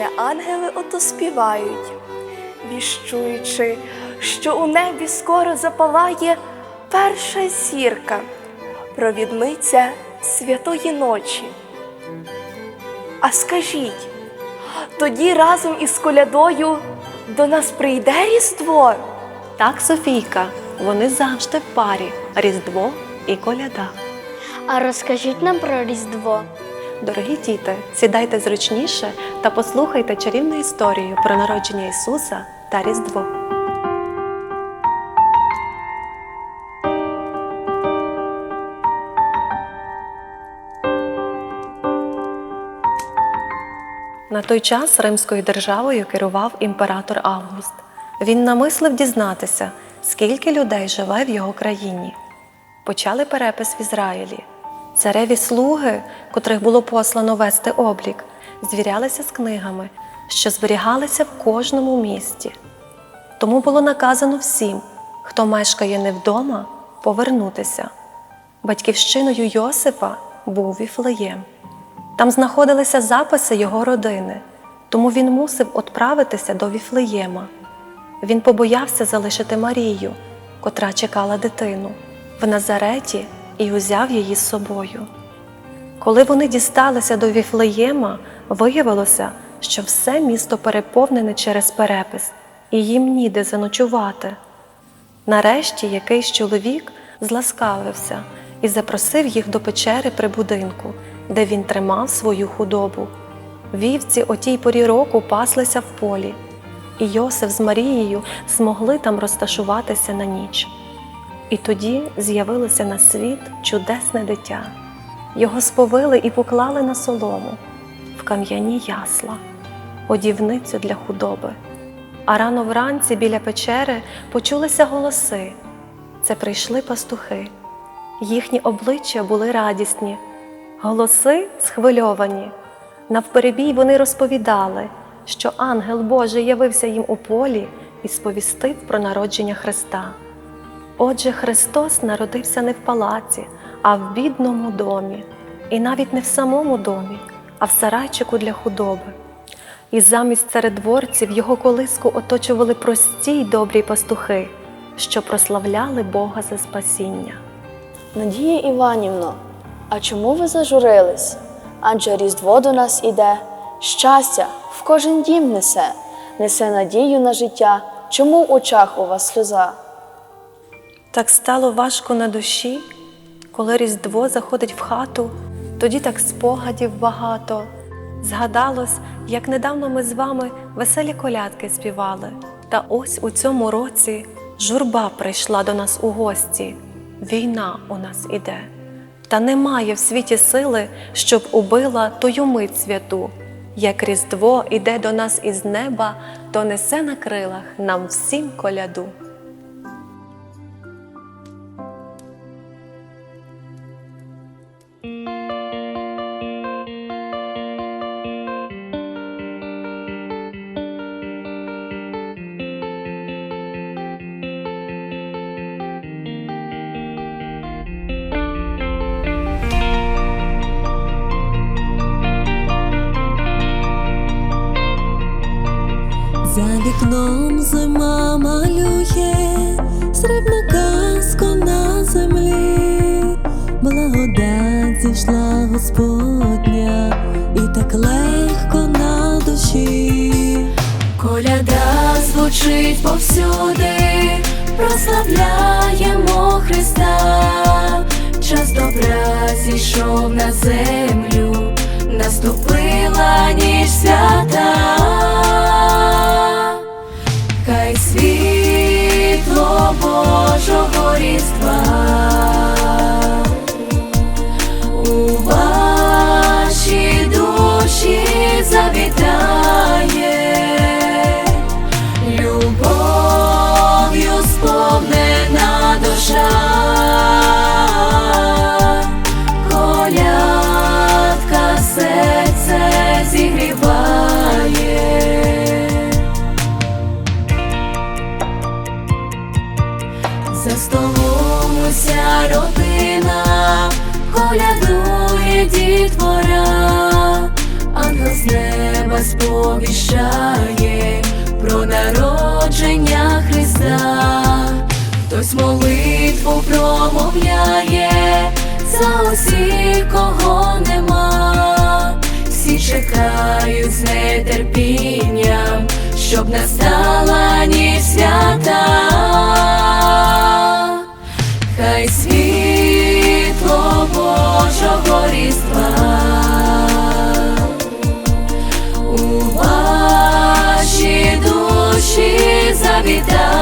не ангели ото співають, віщуючи, що у небі скоро запалає перша зірка, провідниця святої ночі. А скажіть, тоді разом із колядою до нас прийде Різдво? Так, Софійка, вони завжди в парі Різдво і коляда. А розкажіть нам про Різдво. Дорогі діти, сідайте зручніше та послухайте чарівну історію про народження Ісуса та Різдво. На той час Римською державою керував імператор Август. Він намислив дізнатися, скільки людей живе в його країні. Почали перепис в Ізраїлі. Цареві слуги, котрих було послано вести облік, звірялися з книгами, що зберігалися в кожному місті. Тому було наказано всім, хто мешкає не вдома, повернутися. Батьківщиною Йосипа був Віфлеєм. Там знаходилися записи його родини, тому він мусив відправитися до Віфлеєма. Він побоявся залишити Марію, котра чекала дитину, в Назареті і узяв її з собою. Коли вони дісталися до Віфлеєма, виявилося, що все місто переповнене через перепис, і їм ніде заночувати. Нарешті якийсь чоловік зласкавився і запросив їх до печери при будинку, де він тримав свою худобу. Вівці о тій порі року паслися в полі, і Йосиф з Марією змогли там розташуватися на ніч. І тоді з'явилося на світ чудесне дитя. Його сповили і поклали на солому в кам'яні ясла, одівницю для худоби. А рано вранці біля печери почулися голоси. Це прийшли пастухи. Їхні обличчя були радісні, голоси схвильовані. Навперебій вони розповідали, що ангел Божий явився їм у полі і сповістив про народження Христа. Отже, Христос народився не в палаці, а в бідному домі, і навіть не в самому домі, а в сарайчику для худоби. І замість царедворців його колиску оточували прості й добрі пастухи, що прославляли Бога за спасіння. Надія Іванівно, а чому ви зажурились? Адже Різдво до нас іде, щастя в кожен дім несе, несе надію на життя. Чому в очах у вас сльоза? Так стало важко на душі, коли Різдво заходить в хату, тоді так спогадів багато. Згадалось, як недавно ми з вами веселі колядки співали. Та ось у цьому році журба прийшла до нас у гості. Війна у нас іде. Та немає в світі сили, щоб убила тою мить святу. Як Різдво іде до нас із неба, то несе на крилах нам всім коляду. За вікном зима малює, срібну казку на землі, благодать зійшла Господня, і так легко на душі. Коляда звучить повсюди, прославляємо Христа, час добра зійшов на землю, сповіщає про народження Христа, хтось молитву промовляє за усіх, кого нема, всі чекають з нетерпінням, щоб настала ніч свята. Хай світло душі завітає,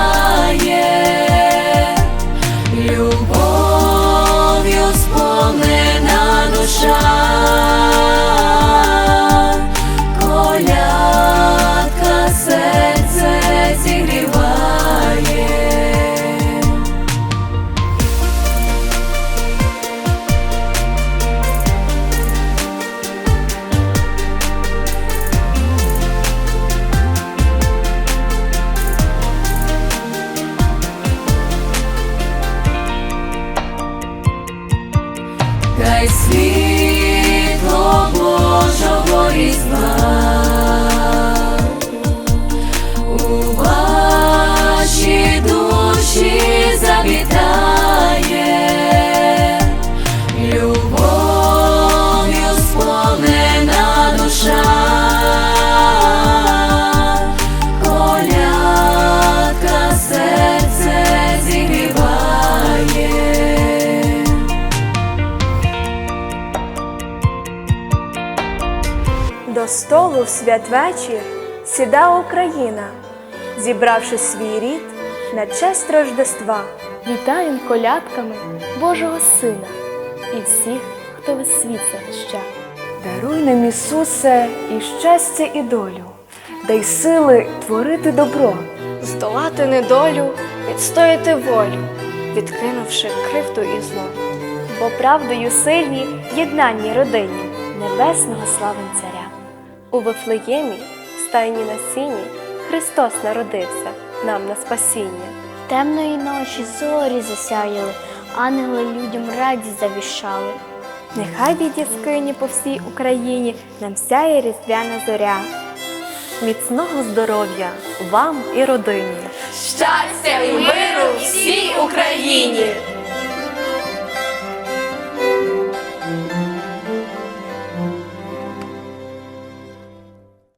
столу в святвечір сіда Україна, зібравши свій рід на честь Рождества. Вітаєм колядками Божого Сина і всіх, хто весь світ захищав. Даруй нам, Ісусе, і щастя, і долю, дай сили творити добро, здолати недолю, відстояти волю, відкинувши кривду і зло. Бо правдою сильні в єднаній родині небесного славен царя. У Вифлеємі, в стайні на сіні, Христос народився нам на спасіння. Темної ночі зорі засяяли, ангели людям радість завіщали. Нехай від яскині по всій Україні нам сяє різдвяна зоря. Міцного здоров'я вам і родині! Щастя і миру всій Україні!